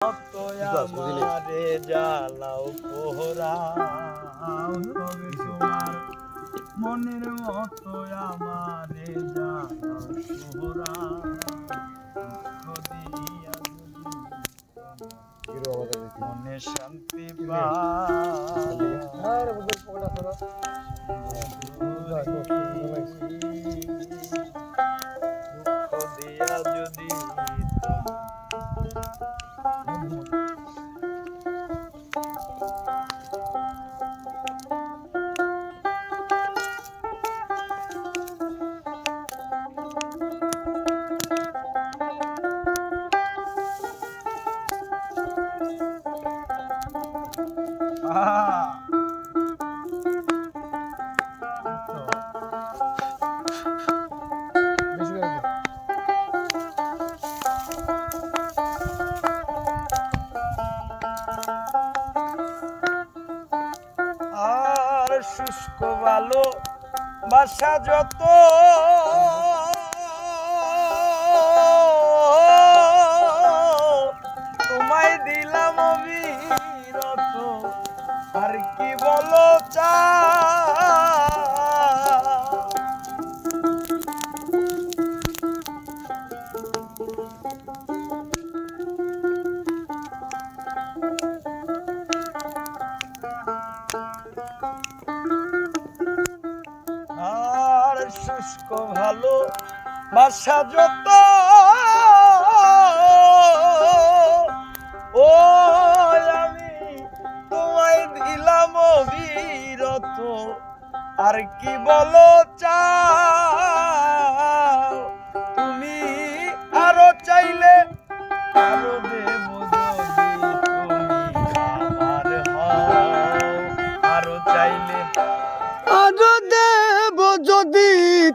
আমারে জ্বালাও পোহরাও তবে তোমার মনের মতো আমারে জ্বালাও পোহরাও মনে শান্তি দুঃখ আর শুষ্ক ভালো বাসা যত আর শুষ্ক ভালো বাসা যত। ও আমি তোমায় দিলাম অবিরত। আর কি বলো চাও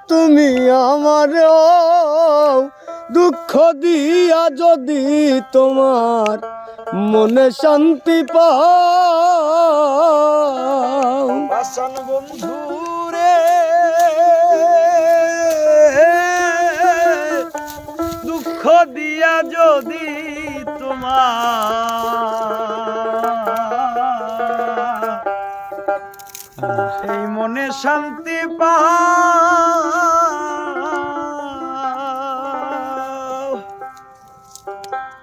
তুমি আমার দুঃখ দিয়া যদি তোমার মনে শান্তি পাও। বন্ধু দুঃখ দিয়া যদি তোমার এই মনে শান্তি পা